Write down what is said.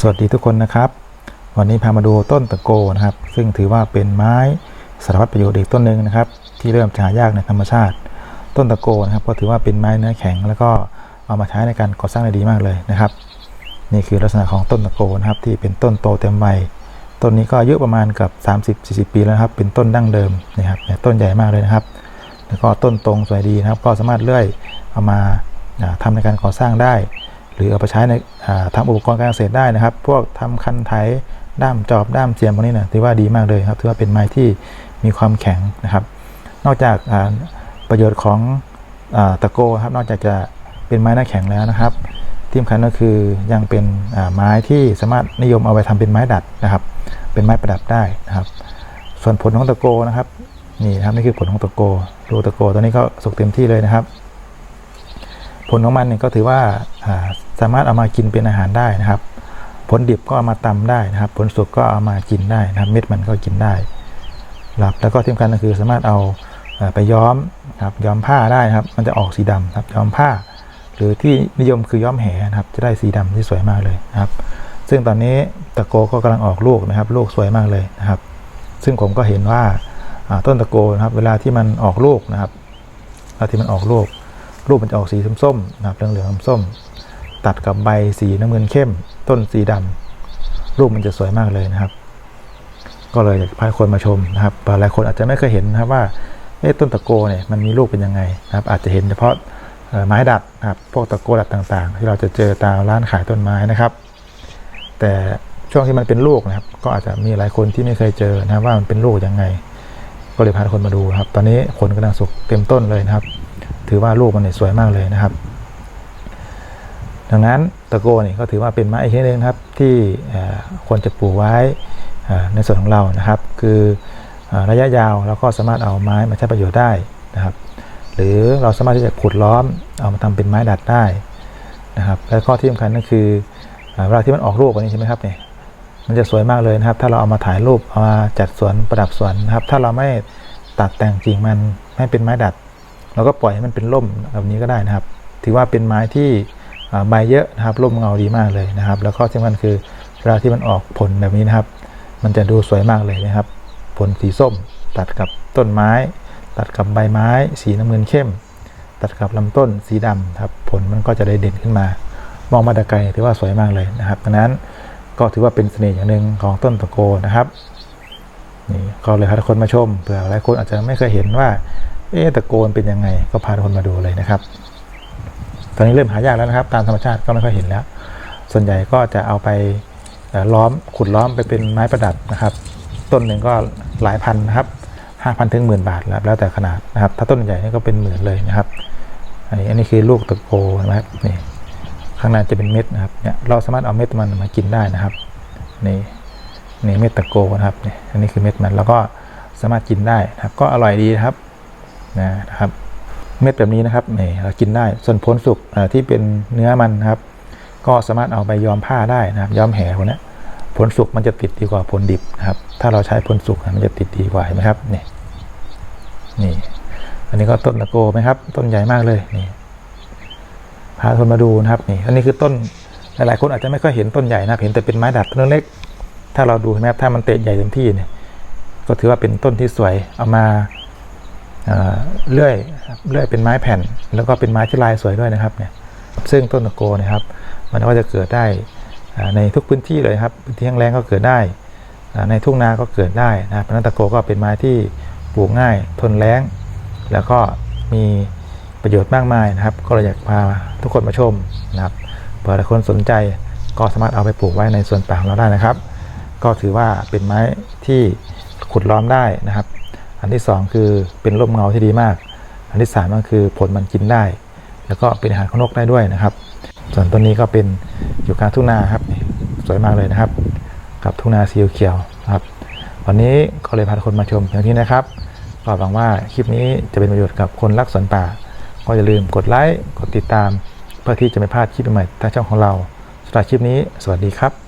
สวัสดีทุกคนนะครับ วันนี้พามาดูต้นตะโกนะครับ ซึ่งถือว่าเป็นไม้สารพัดประโยชน์อีกต้นหนึ่งนะครับ ที่เริ่มจะหายากในธรรมชาติ ต้นตะโกนะครับ ก็ถือว่าเป็นไม้เนื้อแข็ง แล้วก็เอามาใช้ในการก่อสร้างได้ดีมากเลยนะครับ นี่คือลักษณะของต้นตะโกนะครับ ที่เป็นต้นโตเต็มวัยต้นนี้ก็อายุประมาณกับ 30-40 ปีแล้วครับ เป็นต้นดั้งเดิมนะครับต้นใหญ่มากเลยนะครับ แล้วก็ต้นตรงสวยดีนะครับ ก็สามารถเลื่อยเอามาอ่าทำในการก่อสร้างได้ หรือเอาไปใช้ในทำอุปกรณ์การเกษตรได้นะครับ พวกทำคันไถด้ามจอบด้ามเสียมพวกนี้นะถือว่าดีมากเลยครับถือว่าเป็นไม้ที่มีความแข็งนะครับ นอกจากประโยชน์ของอตะโกครับนอกจากจะเป็นไม้หน้าแข็งแล้วนะครับ ที่สำคัญก็คือยังเป็นไม้ที่สามารถนิยมเอาไปทำเป็นไม้ดัดนะครับ เป็นไม้ประดับได้นะครับ ส่วนผลของตะโกนะครับนี่นะครับนี่คือผลของตะโกดูตะโกตัวนี้ก็สุกเต็มที่เลยนะครับ ผลของมันเนี่ยก็ถือว่า สามารถเอามากินเป็นอาหารได้นะครับ ผลดิบก็เอามาตำได้นะครับ ผลสุกก็เอามากินได้นะครับ เม็ดมันก็กินได้ครับแล้วก็ที่สำคัญก็คือสามารถเอาไปย้อมครับย้อมผ้าได้นะครับ มันจะออกสีดำครับย้อมผ้า หรือที่นิยมคือย้อมแหนะครับ จะได้สีดำที่สวยมากเลยนะครับ ซึ่งตอนนี้ตะโกก็กำลังออกลูกนะครับ ลูกสวยมากเลยนะครับ ซึ่งผมก็เห็นว่าต้นตะโกนะครับ เวลาที่มันออกลูกนะครับเวลาที่มันออกลูกลูกมันจะออกสีส้มๆนะครับเหลืองๆส้ม ตัดกับใบสีน้ำเงินเข้ม ต้นสีดำลูกมันจะสวยมากเลยนะครับ ก็เลยอยากพาคนมาชมนะครับหลายคนอาจจะไม่เคยเห็นนะครับว่าต้นตะโกเนี่ยมันมีลูกเป็นยังไงนะครับ อาจจะเห็นเฉพาะไม้ดัดนะครับพวกตะโกดัดต่างๆ ที่เราจะเจอตามร้านขายต้นไม้นะครับ แต่ช่วงที่มันเป็นลูกนะครับ ก็อาจจะมีหลายคนที่ไม่เคยเจอนะครับว่ามันเป็นลูกยังไง ก็เลยพาคนมาดูครับ ตอนนี้ผลกำลังสุกเต็มต้นเลยนะครับ ถือว่าลูกมันเนี่ยสวยมากเลยนะครับ ดังนั้นตะโกนี่ก็ถือว่าเป็นไม้อีกชนิดหนึงครับที่ควรจะปลูกไว้ในส่วนของเรานะครับ คืออระยะยาวเราก็สามารถเอาไม้มาใช้ประโยชน์ได้นะครับ หรือเราสามารถที่จะขุดล้อมเอามาทำเป็นไม้ดัดได้นะครับ และข้อที่สำคัญก็คือเวลาที่มันออกลูกวันนี้ใช่ไหมครับเนี่ยมันจะสวยมากเลยนะครับ ถ้าเราเอามาถ่ายรูปเอามาจัดสวนประดับสวนนะครับ ถ้าเราไม่ตัดแต่งกิ่งมันให้เป็นไม้ดัด เราก็ปล่อยให้มันเป็นร่มแบบนี้ก็ได้นะครับ ถือว่าเป็นไม้ที่ ใบเยอะนะครับร่มเงาดีมากเลยนะครับ แล้วก็ที่สำคัญคือเวลาที่มันออกผลแบบนี้นะครับ มันจะดูสวยมากเลยนะครับ ผลสีส้มตัดกับต้นไม้ ตัดกับใบไม้ สีน้ำเงินเข้ม ตัดกับลำต้นสีดำครับ ผลมันก็จะได้เด่นขึ้นมา มองมาแต่ไกลถือว่าสวยมากเลยนะครับดังนั้นก็ถือว่าเป็นเสน่ห์อย่างหนึ่งของต้นตะโกนะครับนี่ก็เลยพาทุกคนมาชมเผื่อหลายคนอาจจะไม่เคยเห็นว่าเอ๊ะตะโกนเป็นยังไง ก็พาทุกคนมาดูเลยนะครับ ตอนนี้เริ่มหายากแล้วนะครับ ตามธรรมชาติก็ไม่ค่อยเห็นแล้ว ส่วนใหญ่ก็จะเอาไปล้อมขุดล้อมไปเป็นไม้ประดับนะครับ ต้นหนึ่งก็หลายพันนะครับห้าพันถึงหมื่นบาทแล้วแล้วแต่ขนาดนะครับ ถ้าต้นใหญ่นี่ก็เป็นหมื่นเลยนะครับ อันนี้อันนี้คือลูกตะโกนะครับนี่ข้างในจะเป็นเม็ดนะครับเนี่ยเราสามารถเอาเม็ดมันมากินได้นะครับนี่นี่เม็ดตะโกนะครับนี่อันนี้คือเม็ดมันแล้วก็สามารถกินได้นะครับ ก็อร่อยดีนะครับนะครับ เม็ดแบบนี้นะครับนี่เรากินได้ ส่วนผลสุกที่เป็นเนื้อมันนะครับ ก็สามารถเอาไปย้อมผ้าได้นะครับ ย้อมแหพวกนี้ผลสุกมันจะติดดีกว่าผลดิบนะครับ ถ้าเราใช้ผลสุกมันจะติดดีกว่าเห็นไหมครับนี่นี่ อันนี้ก็ต้นตะโกไหมครับ ต้นใหญ่มากเลยนี่พาคนมาดูนะครับนี่ อันนี้คือต้นหลายๆคนอาจจะไม่ค่อยเห็นต้นใหญ่นะครับเห็นแต่เป็นไม้ดัดต้นเล็ก ถ้าเราดูเห็นไหมครับถ้ามันเตะใหญ่เต็มที่เนี่ย ก็ถือว่าเป็นต้นที่สวยเอามา เลื่อยเลื่อยเป็นไม้แผ่น แล้วก็เป็นไม้ที่ลายสวยด้วยนะครับเนี่ยซึ่งต้นตะโกนะครับ มันก็จะเกิดได้ในทุกพื้นที่เลยครับพื้นที่แห้งแล้งก็เกิดได้ ในทุ่งนาก็เกิดได้นะครับเพราะฉะนั้นตะโกก็เป็นไม้ที่ปลูกง่ายทนแล้ง แล้วก็มีประโยชน์มากมายนะครับ ก็เลยอยากพาทุกคนมาชมนะครับเผื่อคนสนใจก็สามารถเอาไปปลูกไว้ในส่วนป่าของเราได้นะครับ ก็ถือว่าเป็นไม้ที่ขุดล้อมได้นะครับ อันที่สองคือเป็นร่มเงาที่ดีมาก อันที่สามก็คือผลมันกินได้ แล้วก็เป็นอาหารของนกได้ด้วยนะครับ ส่วนต้นนี้ก็เป็นอยู่กลางทุ่งนาครับ สวยมากเลยนะครับ กับทุ่งนาสีเขียวนะครับ วันนี้ก็เลยพาคนมาชมอย่างนี้นะครับก็หวังว่าคลิปนี้จะเป็นประโยชน์กับคนรักสวนป่า ก็อย่าลืมกดไลค์กดติดตาม เพื่อที่จะไม่พลาดคลิปใหม่ๆทางช่องของเราสำหรับคลิปนี้ สวัสดีครับ